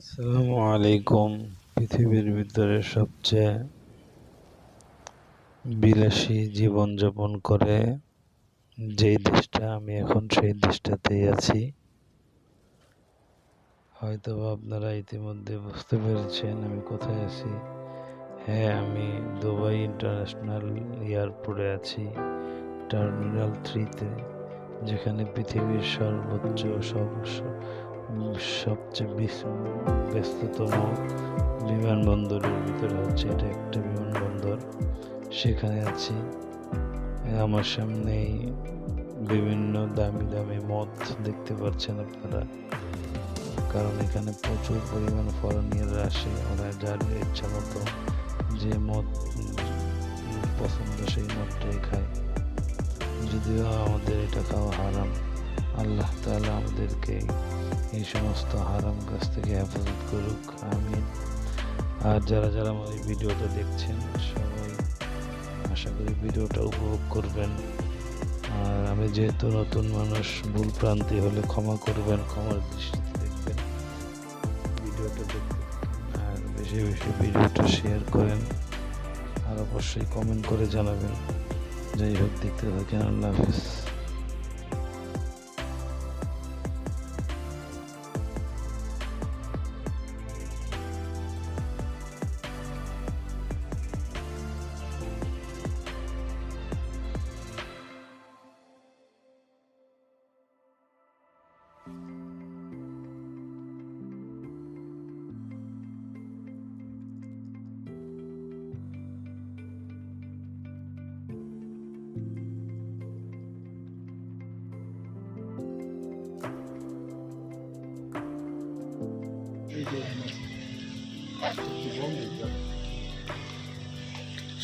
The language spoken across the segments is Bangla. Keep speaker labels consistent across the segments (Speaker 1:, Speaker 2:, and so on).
Speaker 1: আসসালামু আলাইকুম, পৃথিবীর ভিতরে সবচেয়ে বিলাসী জীবনযাপন করে যেই দেশটা, আমি এখন সেই দেশটাতেই আছি। হয়তো আপনারা ইতিমধ্যে বুঝতে পেরেছেন আমি কোথায় আছি। হ্যাঁ আমি দুবাই ইন্টারন্যাশনাল এয়ারপোর্টে আছি, টার্মিনাল থ্রিতে, যেখানে পৃথিবীর সর্বোচ্চ সব সবচেয়ে ব্যস্ততম বিমানবন্দরের ভিতরে হচ্ছে এটা একটা বিমানবন্দর। সেখানে আছি। আমার সামনেই বিভিন্ন দামি দামি মদ দেখতে পাচ্ছেন আপনারা। কারণ এখানে প্রচুর পরিমাণ ফরেনিয়াররা আসে। ওরা যার ইচ্ছা মতো যে মদ পছন্দ সেই মদটাই খায়। যদিও আমাদের এটা খাওয়া হারাম। আল্লাহ তাআলা আমাদেরকে এই সমস্ত হারাম কাছ থেকে হেফাজত করুক, আমিন। আর যারা যারা আমার এই ভিডিওটা দেখছেন, সবাই আশা করি ভিডিওটা উপভোগ করবেন। আর আমি যেহেতু নতুন মানুষ, ভুল প্রান্তি হলে ক্ষমা করবেন, ক্ষমার দৃষ্টিতে দেখবেন। ভিডিওটা দেখতে থাকেন। আর বেশি বেশি ভিডিওটা শেয়ার করেন। আর অবশ্যই কমেন্ট করে জানাবেন। যাই হোক, দেখতে থাকেন, আল্লাহ হাফিজ।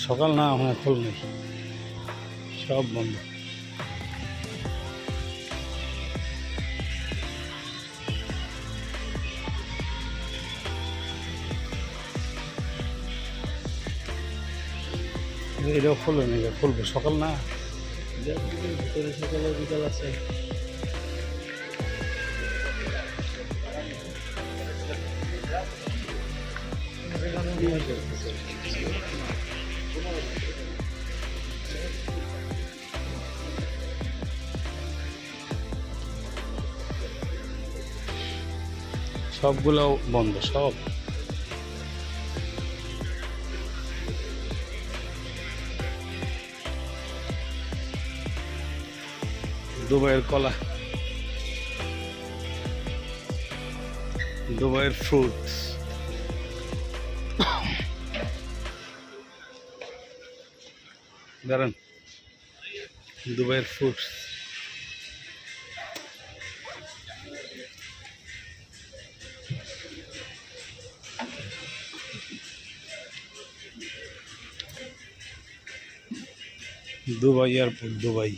Speaker 2: সকাল না ওখানে খোল নেই। সব বন্ধ। এটাও খুলবে না এটা খুলবে। সকাল না?
Speaker 3: ভিতরে সকালে বিকাল আছে।
Speaker 2: সবগুলো বন্ধ সব? দুবাইয়ের কলা দুবাইয়ের ফ্রুটস দাঁড়ান। দুবাইয়ের ফ্রুটস দুবাই এয়ারপোর্ট দুবাই।